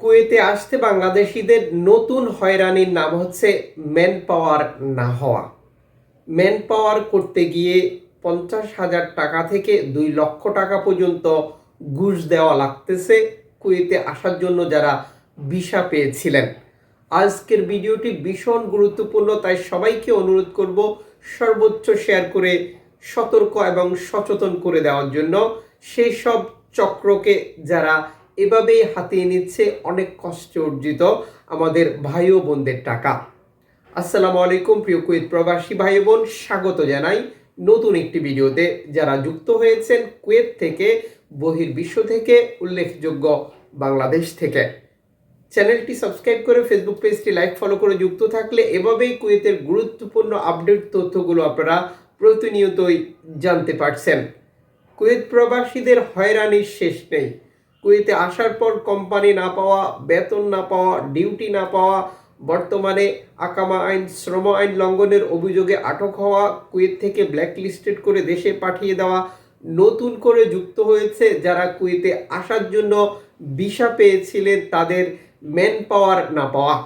কুয়েতে আসতে বাংলাদেশিদের নতুন হয়রানির নাম হচ্ছে ম্যান পাওয়ার না হওয়া। ম্যান পাওয়ার করতে গিয়ে পঞ্চাশ হাজার টাকা থেকে দুই লক্ষ টাকা পর্যন্ত ঘুষ দেওয়া লাগতেছে কুয়েতে আসার জন্য যারা ভিসা পেয়েছিলেন। আজকের ভিডিওটি ভীষণ গুরুত্বপূর্ণ, তাই সবাইকে অনুরোধ করব সর্বোচ্চ শেয়ার করে, সতর্ক এবং সচেতন করে দেওয়ার জন্য। সেই সব চক্রকে যারা এভাবেই হাতিয়ে নিচ্ছে অনেক কষ্ট অর্জিত আমাদের ভাই ও বোনদের টাকা। আসসালামু আলাইকুম, প্রিয় কুয়েত প্রবাসী ভাই বোন স্বাগত জানাই নতুন একটি ভিডিওতে। যারা যুক্ত হয়েছেন কুয়েত থেকে, বহির্বিশ্ব থেকে, উল্লেখযোগ্য বাংলাদেশ থেকে। চ্যানেলটি সাবস্ক্রাইব করে ফেসবুক পেজটি লাইক, ফলো করে যুক্ত থাকলে এভাবেই কুয়েতের গুরুত্বপূর্ণ আপডেট তথ্যগুলো আপনারা প্রতিনিয়তই জানতে পারছেন। কুয়েত প্রবাসীদের হয়রানির শেষ নেই। কুয়েতে আসার পর কোম্পানি না পাওয়া, বেতন না পাওয়া ডিউটি না পাওয়া, বর্তমানে আকামা আইন, শ্রম আইন লঙ্ঘনের অভিযোগে আটক হওয়া, কুয়েত থেকে ব্ল্যাক লিস্টেড করে দেশে পাঠিয়ে দেওয়া, নতুন করে যুক্ত হয়েছে যারা কুয়েতে আসার জন্য ভিসা পেয়েছিলেন তাদের ম্যান পাওয়ার না পাওয়া।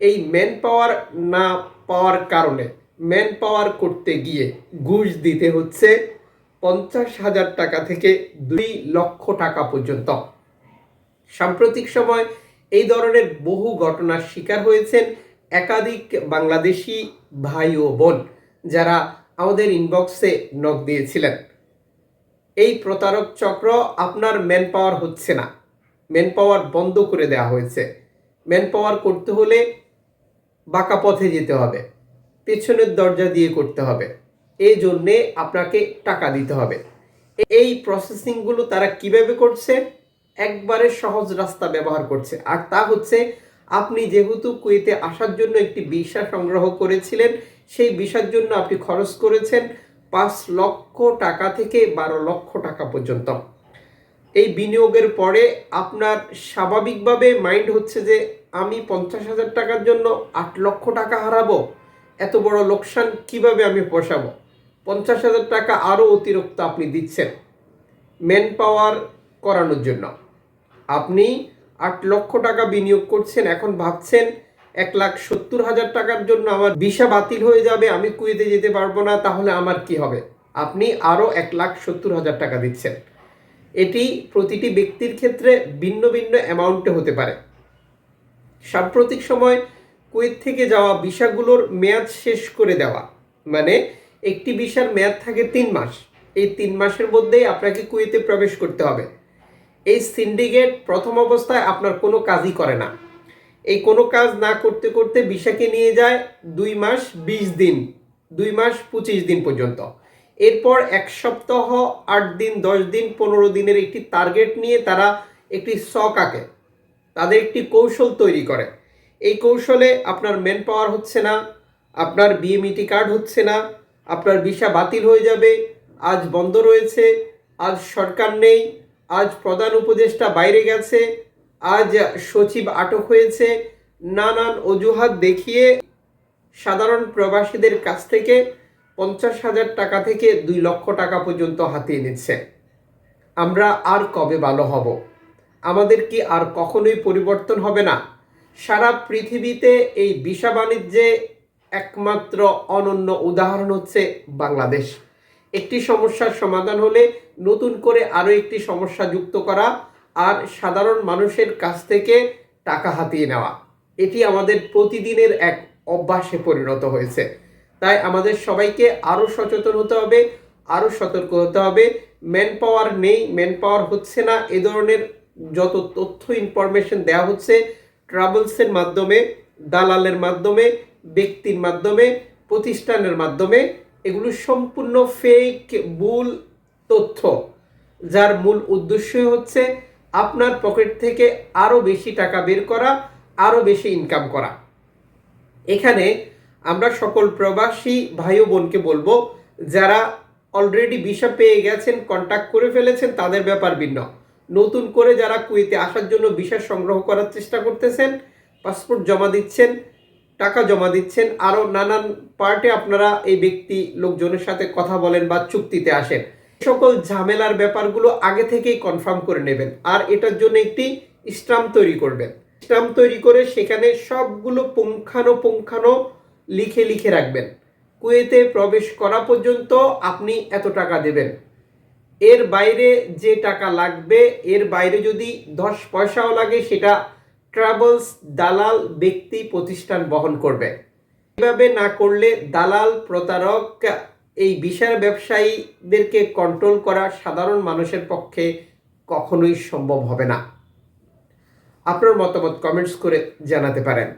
এই ম্যান পাওয়ার না পাওয়ার কারণে ম্যান পাওয়ার করতে গিয়ে ঘুষ দিতে হচ্ছে। পঞ্চাশ হাজার টাকা থেকে দুই লক্ষ টাকা পর্যন্ত। সাম্প্রতিক সময় এই ধরনের বহু ঘটনার শিকার হয়েছেন একাধিক বাংলাদেশি ভাই ও বোন যারা আমাদের ইনবক্সে নখ দিয়েছিলেন। এই প্রতারক চক্র আপনার ম্যান পাওয়ার হচ্ছে না। ম্যান পাওয়ার বন্ধ করে দেওয়া হয়েছে। ম্যান পাওয়ার করতে হলে বাঁকা পথে যেতে হবে। পেছনের দরজা দিয়ে করতে হবে। এই জন্যে আপনাকে টাকা দিতে হবে। এই প্রসেসিংগুলো তারা কীভাবে করছে? একবারে সহজ রাস্তা ব্যবহার করছে। আর তা হচ্ছে, আপনি যেহেতু কুয়েতে আসার জন্য একটি ভিসা সংগ্রহ করেছিলেন, সেই ভিসার জন্য আপনি খরচ করেছেন পাঁচ লক্ষ টাকা থেকে বারো লক্ষ টাকা পর্যন্ত। এই বিনিয়োগের পরে আপনার স্বাভাবিকভাবে মাইন্ড হচ্ছে যে, আমি পঞ্চাশ হাজার টাকার জন্য আট লক্ষ টাকা হারাবো, এত বড় লোকসান কীভাবে আমি পোষাবো? পঞ্চাশ হাজার টাকা আরও অতিরিক্ত আপনি দিচ্ছেন। ম্যান পাওয়ার করানোর জন্য। আপনি আট লক্ষ টাকা বিনিয়োগ করছেন, এখন ভাবছেন এক লাখ সত্তর হাজার টাকার জন্য আমার ভিসা বাতিল হয়ে যাবে, আমি কুয়েতে যেতে পারব না, তাহলে আমার কি হবে? আপনি আরও এক লাখ সত্তর হাজার টাকা দিচ্ছেন। এটি প্রতিটি ব্যক্তির ক্ষেত্রে ভিন্ন ভিন্ন অ্যামাউন্টে হতে পারে। সাম্প্রতিক সময় কুয়েত থেকে যাওয়া ভিসাগুলোর মেয়াদ শেষ করে দেওয়া মানে একটি ভিসার মেয়াদ থাকে তিন মাস। এই তিন মাসের মধ্যেই আপনাকে কুয়েতে প্রবেশ করতে হবে। এই সিন্ডিকেট প্রথম অবস্থায় আপনার কোনো কাজই করে না। এই কোনো কাজ না করতে করতে ভিসাকে নিয়ে যায় দুই মাস বিশ দিন, দুই মাস পঁচিশ দিন পর্যন্ত। এরপর এক সপ্তাহ, আট দিন, দশ দিন, পনেরো দিনের একটি টার্গেট নিয়ে তারা একটি শখ আঁকে। তাদের একটি কৌশল তৈরি করে। এই কৌশলে আপনার ম্যান পাওয়ার হচ্ছে না, আপনার বিএমইটি কার্ড হচ্ছে না আপনার ভিসা বাতিল হয়ে যাবে, আজ বন্ধ রয়েছে, আজ সরকার নেই, আজ প্রধান উপদেষ্টা বাইরে গেছে, আজ সচিব আটক হয়েছে, নানান অজুহাত দেখিয়ে সাধারণ প্রবাসীদের কাছ থেকে পঞ্চাশ হাজার টাকা থেকে দুই লক্ষ টাকা পর্যন্ত হাতিয়ে নিচ্ছে। আমরা আর কবে ভালো হব? আমাদের কি আর কখনোই পরিবর্তন হবে না? সারা পৃথিবীতে এই ভিসা বাণিজ্যে একমাত্র অনন্য উদাহরণ হচ্ছে বাংলাদেশ। একটি সমস্যার সমাধান হলে নতুন করে আরও একটি সমস্যা যুক্ত করা আর সাধারণ মানুষের কাছ থেকে টাকা হাতিয়ে নেওয়া। এটি আমাদের প্রতিদিনের এক অভ্যাসে পরিণত হয়েছে। তাই আমাদের সবাইকে আরও সচেতন হতে হবে, আরও সতর্ক হতে হবে। ম্যান পাওয়ার নেই ম্যান পাওয়ার হচ্ছে না, এ ধরনের যত তথ্য ইনফরমেশন দেওয়া হচ্ছে, ট্রাভেলসের মাধ্যমে, দালালের মাধ্যমে ব্যক্তির মাধ্যমে, প্রতিষ্ঠানের মাধ্যমে এগুলো সম্পূর্ণ ফেক ভুল তথ্য। যার মূল উদ্দেশ্যই হচ্ছে আপনার পকেট থেকে আরও বেশি টাকা বের করা আরও বেশি ইনকাম করা। এখানে আমরা সকল প্রবাসী ভাই বোনকে বলব, যারা অলরেডি ভিসা পেয়ে গেছেন কন্ট্যাক্ট করে ফেলেছেন, তাদের ব্যাপার ভিন্ন। নতুন করে যারা কুয়েতে আসার জন্য ভিসা সংগ্রহ করার চেষ্টা করতেছেন পাসপোর্ট জমা দিচ্ছেন টাকা জমা দিচ্ছেন। আরও নানান পার্টে আপনারা এই ব্যক্তি লোকজনের সাথে কথা বলেন বা চুক্তিতে আসেন। সকল ঝামেলার ব্যাপারগুলো আগে থেকেই কনফার্ম করে নেবেন আর এটার জন্য একটি স্টাম্প তৈরি করবেন। স্টাম্প তৈরি করে সেখানে সবগুলো পুঙ্খানো পুঙ্খানো লিখে লিখে রাখবেন। কুয়েতে প্রবেশ করা পর্যন্ত আপনি এত টাকা দেবেন। এর বাইরে যে টাকা লাগবে, এর বাইরে যদি দশ পয়সাও লাগে সেটা ট্রাভেলস দালাল ব্যক্তি প্রতিষ্ঠান বহন করবে। এভাবে না করলে দালাল প্রতারক এই বিশাল ব্যবসায়ীদেরকে কন্ট্রোল করা সাধারণ মানুষের পক্ষে কখনোই সম্ভব হবে না। আপনার মতামত কমেন্টস করে জানাতে পারেন।